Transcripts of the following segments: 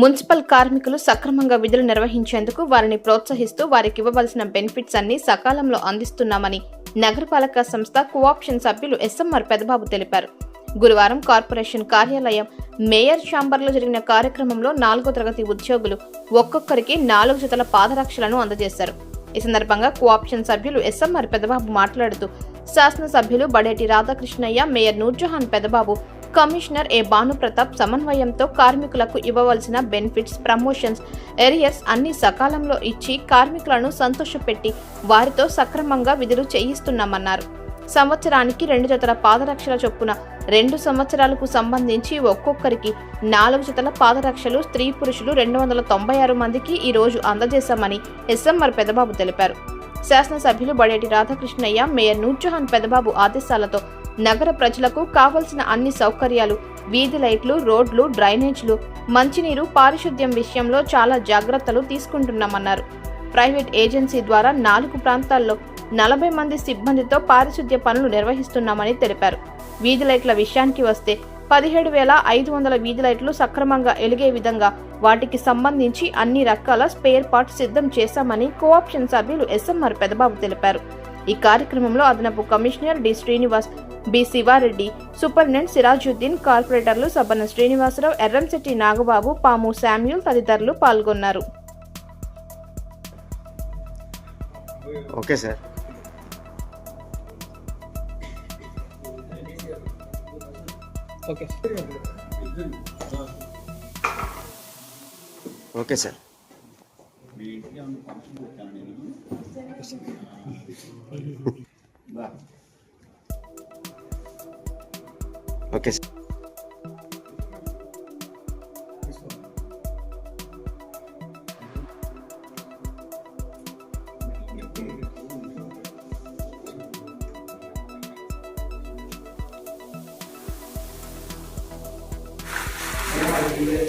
Municipal కార్మికులు సక్రమంగా విధులు నిర్వహించేందుకు వారిని ప్రోత్సహిస్తూ వారికి ఇవ్వవలసిన బెనిఫిట్స్ అన్ని సకాలంలో అందిస్తున్నామని నగరపాలక సంస్థ కోఆప్షన్ సభ్యులు ఎస్ఎంఆర్ పెదబాబు తెలిపారు. గురువారం కార్పొరేషన్ కార్యాలయం మేయర్ ఛాంబర్లో జరిగిన కార్యక్రమంలో నాలుగో తరగతి ఉద్యోగులు ఒక్కొక్కరికి నాలుగు జతల పాదరక్షలను అందజేశారు. ఈ సందర్భంగా కోఆప్షన్ సభ్యులు ఎస్ఎంఆర్ పెదబాబు మాట్లాడుతూ శాసనసభ్యులు Badeti Radhakrishnaiah mayor Noorjahan Pedababu commissioner A Bhanupratap సమన్వయంతో కార్మికులకు ఇవ్వవలసిన బెనిఫిట్స్ ప్రమోషన్స్ ఎరియర్స్ అన్ని సకాలంలో ఇచ్చి కార్మికులను సంతోషపెట్టి వారితో సక్రమంగా విధులు చేయిస్తున్నామన్నారు. సంవత్సరానికి రెండు జతల పాదరక్షల చొప్పున రెండు సంవత్సరాలకు సంబంధించి ఒక్కొక్కరికి నాలుగు జతల పాదరక్షలు స్త్రీ పురుషులు రెండు వందల తొంభై ఆరు మందికి ఈ రోజు అందజేశామని ఎస్ఎంఆర్ పెదబాబు తెలిపారు. శాసనసభ్యులు బడేటి రాధాకృష్ణయ్య మేయర్ నూర్జహాన్ పెదబాబు ఆదేశాలతో నగర ప్రజలకు కావలసిన అన్ని సౌకర్యాలు వీధి లైట్లు రోడ్లు డ్రైనేజ్లు మంచినీరు పారిశుద్ధ్యం విషయంలో చాలా జాగ్రత్తలు తీసుకుంటున్నామన్నారు. ప్రైవేట్ ఏజెన్సీ ద్వారా నాలుగు ప్రాంతాల్లో నలభై మంది సిబ్బందితో పారిశుద్ధ్య పనులు నిర్వహిస్తున్నామని తెలిపారు. వీధి లైట్ల విషయానికి వస్తే పదిహేడు వేల ఐదు వందల వీధి లైట్లు సక్రమంగా ఎలిగే విధంగా వాటికి సంబంధించి అన్ని రకాల స్పేర్ పార్ట్స్ సిద్ధం చేశామని కోఆప్షన్ సభ్యులు ఎస్ఎంఆర్ పెదబాబు తెలిపారు. ఈ కార్యక్రమంలో అదనపు commissioner D Srinivas B Sivareddy superintendent Sirajuddin కార్పొరేటర్లు సబ్బన శ్రీనివాసరావు ఎర్రంశెట్టి నాగబాబు పాము శామ్యూల్ తదితరులు పాల్గొన్నారు. Okay sir. Okay. Okay sir. Okay sir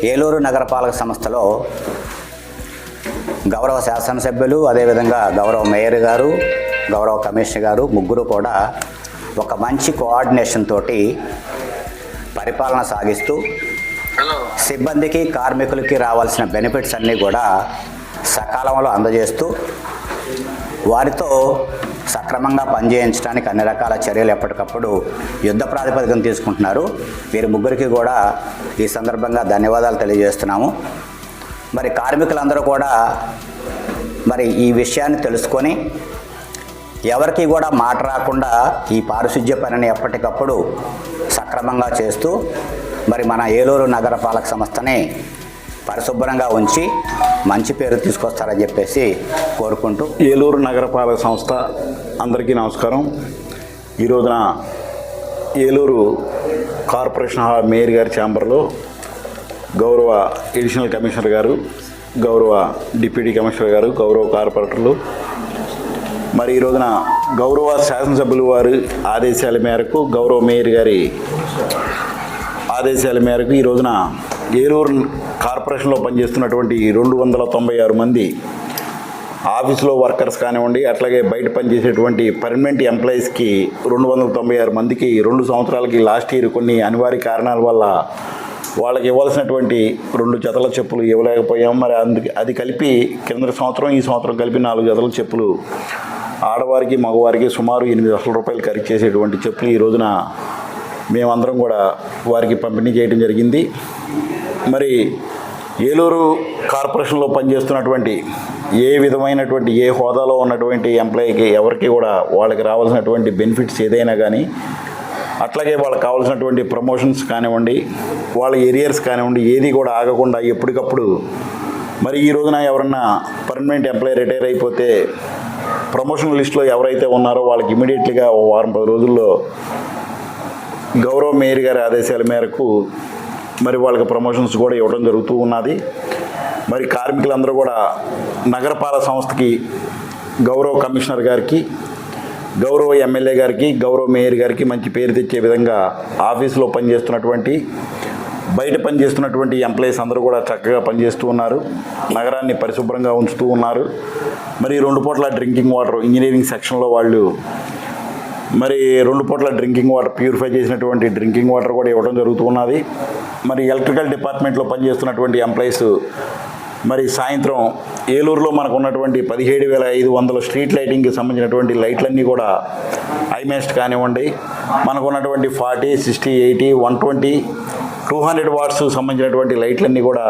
Eluru నగరపాలక సంస్థలో గౌరవ శాసనసభ్యులు అదేవిధంగా గౌరవ మేయర్ గారు గౌరవ కమిషనర్ గారు ముగ్గురు కూడా ఒక మంచి కోఆర్డినేషన్ తోటి పరిపాలన సాగిస్తూ సిబ్బందికి కార్మికులకి రావాల్సిన బెనిఫిట్స్ అన్నీ కూడా సకాలంలో అందజేస్తూ వారితో సక్రమంగా పనిచేయించడానికి అన్ని రకాల చర్యలు ఎప్పటికప్పుడు యుద్ధ ప్రాతిపదికన తీసుకుంటున్నారు. వీరి ముగ్గురికి కూడా ఈ సందర్భంగా ధన్యవాదాలు తెలియజేస్తున్నాము. మరి కార్మికులందరూ కూడా మరి ఈ విషయాన్ని తెలుసుకొని ఎవరికి కూడా మాట రాకుండా ఈ పారిశుధ్య పనిని ఎప్పటికప్పుడు సక్రమంగా చేస్తూ మరి మన ఏలూరు నగరపాలక సంస్థని పరిశుభ్రంగా ఉంచి మంచి పేరు తీసుకొస్తారని చెప్పేసి కోరుకుంటూ ఏలూరు నగరపాలక సంస్థ అందరికీ నమస్కారం. ఈరోజున ఏలూరు కార్పొరేషన్ హాల్ మేయర్ గారి ఛాంబర్లో గౌరవ ఎడిషనల్ కమిషనర్ గారు గౌరవ డిప్యూటీ కమిషనర్ గారు గౌరవ కార్పొరేటర్లు మరి ఈ రోజున గౌరవ శాసనసభ్యులు వారి ఆదేశాల మేరకు గౌరవ మేయర్ గారి ఆదేశాల మేరకు ఈ రోజున ఏలూరు కార్పొరేషన్లో పనిచేస్తున్నటువంటి రెండు వందల తొంభై ఆరు మంది ఆఫీసులో వర్కర్స్ కానివ్వండి అట్లాగే బయట పనిచేసేటువంటి పర్మనెంట్ ఎంప్లాయీస్కి రెండు వందల తొంభై ఆరు మందికి రెండు సంవత్సరాలకి లాస్ట్ ఇయర్ కొన్ని అనివార్య కారణాల వల్ల వాళ్ళకి ఇవ్వాల్సినటువంటి రెండు జతల చెప్పులు ఇవ్వలేకపోయాం. మరి అందుకే అది కలిపి కింద సంవత్సరం ఈ సంవత్సరం కలిపి నాలుగు జతల చెప్పులు. ఆడవారికి మగవారికి సుమారు ఎనిమిది లక్షల రూపాయలు ఖరీదు చేసేటువంటి చెప్పులు ఈ రోజున మేమందరం కూడా వారికి పంపిణీ చేయడం జరిగింది. మరి ఏలూరు కార్పొరేషన్లో పనిచేస్తున్నటువంటి ఏ విధమైనటువంటి ఏ హోదాలో ఉన్నటువంటి ఎంప్లాయీకి ఎవరికి కూడా వాళ్ళకి రావాల్సినటువంటి బెనిఫిట్స్ ఏదైనా కానీ అట్లాగే వాళ్ళకి కావాల్సినటువంటి ప్రమోషన్స్ కానివ్వండి వాళ్ళ ఏరియర్స్ కానివ్వండి ఏది కూడా ఆగకుండా ఎప్పటికప్పుడు మరి ఈ రోజున ఎవరన్నా పర్మనెంట్ ఎంప్లాయీ రిటైర్ అయిపోతే ప్రమోషన్ లిస్ట్లో ఎవరైతే ఉన్నారో వాళ్ళకి ఇమీడియట్లీగా ఓ వారం పది రోజుల్లో గౌరవ మేయర్ గారి ఆదేశాల మేరకు మరి వాళ్ళకి ప్రమోషన్స్ కూడా ఇవ్వడం జరుగుతూ ఉన్నది. మరి కార్మికులందరూ కూడా నగరపాలక సంస్థకి గౌరవ కమిషనర్ గారికి గౌరవ ఎమ్మెల్యే గారికి గౌరవ మేయర్ గారికి మంచి పేరు తెచ్చే విధంగా ఆఫీసులో పనిచేస్తున్నటువంటి బయట పనిచేస్తున్నటువంటి ఎంప్లాయీస్ అందరూ కూడా చక్కగా పనిచేస్తూ ఉన్నారు. నగరాన్ని పరిశుభ్రంగా ఉంచుతూ ఉన్నారు. మరి రెండు పూట్ల డ్రింకింగ్ వాటర్ ఇంజనీరింగ్ సెక్షన్లో వాళ్ళు మరి రెండు పూట్ల డ్రింకింగ్ వాటర్ ప్యూరిఫై చేసినటువంటి డ్రింకింగ్ వాటర్ కూడా ఇవ్వడం జరుగుతున్నది మరి ఎలక్ట్రికల్ డిపార్ట్మెంట్లో పనిచేస్తున్నటువంటి ఎంప్లాయీస్ మరి సాయంత్రం ఏలూరులో మనకు ఉన్నటువంటి పదిహేడు వేల ఐదు వందల స్ట్రీట్ లైటింగ్కి సంబంధించినటువంటి లైట్లన్నీ కూడా ఐమెస్ట్ కానివ్వండి మనకు ఉన్నటువంటి forty sixty eighty one twenty two hundred watts సంబంధించినటువంటి లైట్లన్నీ కూడా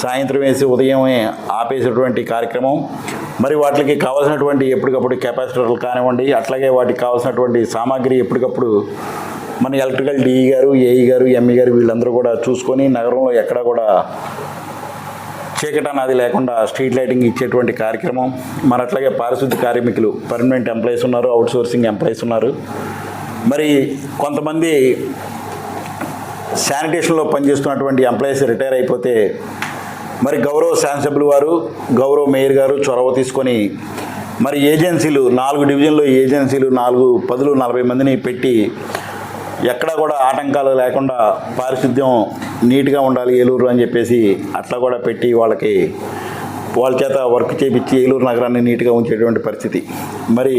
సాయంత్రం వేసి ఉదయమే ఆపేసేటువంటి కార్యక్రమం. మరి వాటికి కావాల్సినటువంటి ఎప్పటికప్పుడు కెపాసిటర్లు కానివ్వండి అట్లాగే వాటికి కావాల్సినటువంటి సామాగ్రి ఎప్పటికప్పుడు మన ఎలక్ట్రికల్ డిఈ గారు ఏఈ గారు ఎంఈ గారు వీళ్ళందరూ కూడా చూసుకొని నగరంలో ఎక్కడ కూడా చీకట అన్నది లేకుండా స్ట్రీట్ లైటింగ్ ఇచ్చేటువంటి కార్యక్రమం. మరి అట్లాగే పారిశుద్ధ్య కార్మికులు పర్మనెంట్ ఎంప్లాయీస్ ఉన్నారు అవుట్ సోర్సింగ్ ఎంప్లాయీస్ ఉన్నారు. మరి కొంతమంది శానిటేషన్లో పనిచేస్తున్నటువంటి ఎంప్లాయీస్ రిటైర్ అయిపోతే మరి గౌరవ శాసనసభ్యులు వారు గౌరవ మేయర్ గారు చొరవ తీసుకొని మరి ఏజెన్సీలు నాలుగు డివిజన్లో ఏజెన్సీలు నాలుగు పదులు నలభై మందిని పెట్టి ఎక్కడా కూడా ఆటంకాలు లేకుండా పారిశుద్ధ్యం నీట్గా ఉండాలి ఏలూరు అని చెప్పేసి అట్లా కూడా పెట్టి వాళ్ళకి వాళ్ళ చేత వర్క్ చేపించి ఏలూరు నగరాన్ని నీట్గా ఉంచేటువంటి పరిస్థితి. మరి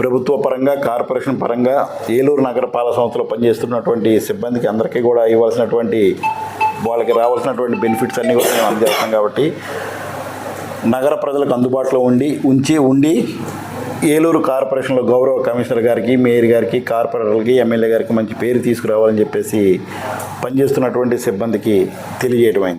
ప్రభుత్వ పరంగా కార్పొరేషన్ పరంగా ఏలూరు నగరపాలక సంస్థలో పనిచేస్తున్నటువంటి సిబ్బందికి అందరికీ కూడా ఇవ్వాల్సినటువంటి వాళ్ళకి రావాల్సినటువంటి బెనిఫిట్స్ అన్నీ కూడా మేము అందజేస్తాం కాబట్టి నగర ప్రజలకు అందుబాటులో ఉండి ఉంచి ఉండి ఏలూరు కార్పొరేషన్లో గౌరవ కమిషనర్ గారికి మేయర్ గారికి కార్పొరేటర్లకి ఎమ్మెల్యే గారికి మంచి పేరు తీసుకురావాలని చెప్పేసి పనిచేస్తున్నటువంటి సిబ్బందికి తెలియజేయటమైంది.